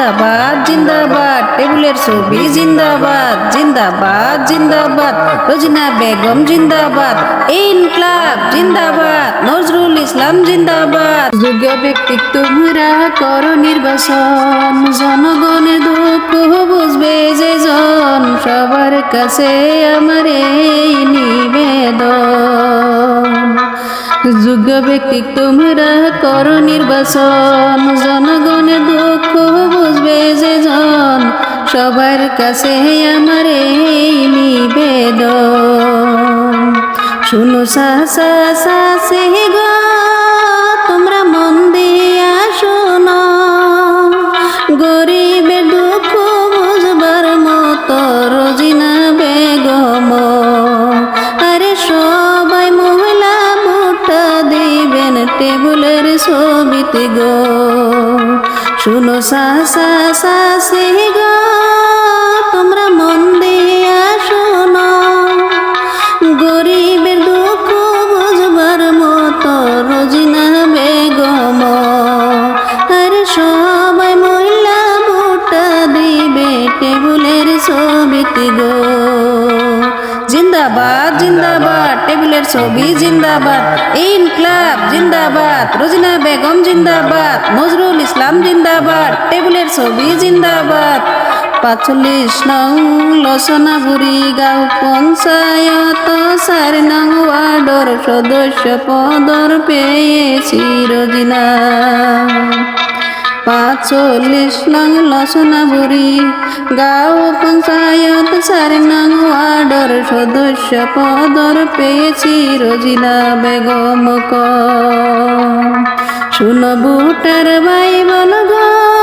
জিন্দাবাদ জিন্দাবাদ, টেবিলের ছবি জিন্দাবাদ জিন্দাবাদ জিন্দাবাদ, রোজিনা বেগম জিন্দাবাদ, ইনক্লাব জিন্দাবাদ, নজরুল ইসলাম জিন্দাবাদ। যোগ্য ব্যক্তিত্ব তোমরা করো নির্বাচন জনগণের দুঃখ বুঝবে যে জন সবার কাছে আমার এই যোগ্য ব্যক্তি তোমরা কর নির্বাচন জনগণের দুঃখ বুঝবে যে জন, সবার কাছে আমার এই নিবেদন। শুনো সা ছবিতে গো, শুনো সা সা, সে গো, তোমরা মন দিয়া শোনো। গরিবের দুঃখ বুঝবার মতো রোজিনা বেগম। আর সবাই মহিলা ভোটটা দিবে, টেবুলের ছবিতে গো। জিন্দাবাদ জিন্দাবাদ। টেবিলের ছবি জিন্দাবাদ। ইনক্লাব জিন্দাবাদ। রোজিনা বেগম জিন্দাবাদ। নজরুল ইসলাম জিন্দাবাদ। টেবিলের ছবি জিন্দাবাদ। পাঁচচল্লিশ নং লসনাবুরি গাঁও পঞ্চায়ত। চার নং ওয়ার্ডর সদস্য পদর পেয়েছি রোজিনা। পাঁচচল্লিশ নং লসনাবুরি গাঁও পঞ্চায়েত চার নং ওয়ার্ডর সদস্য পদর পেয়েছি রোজিনা বেগম শুনবুটার ভাই গো।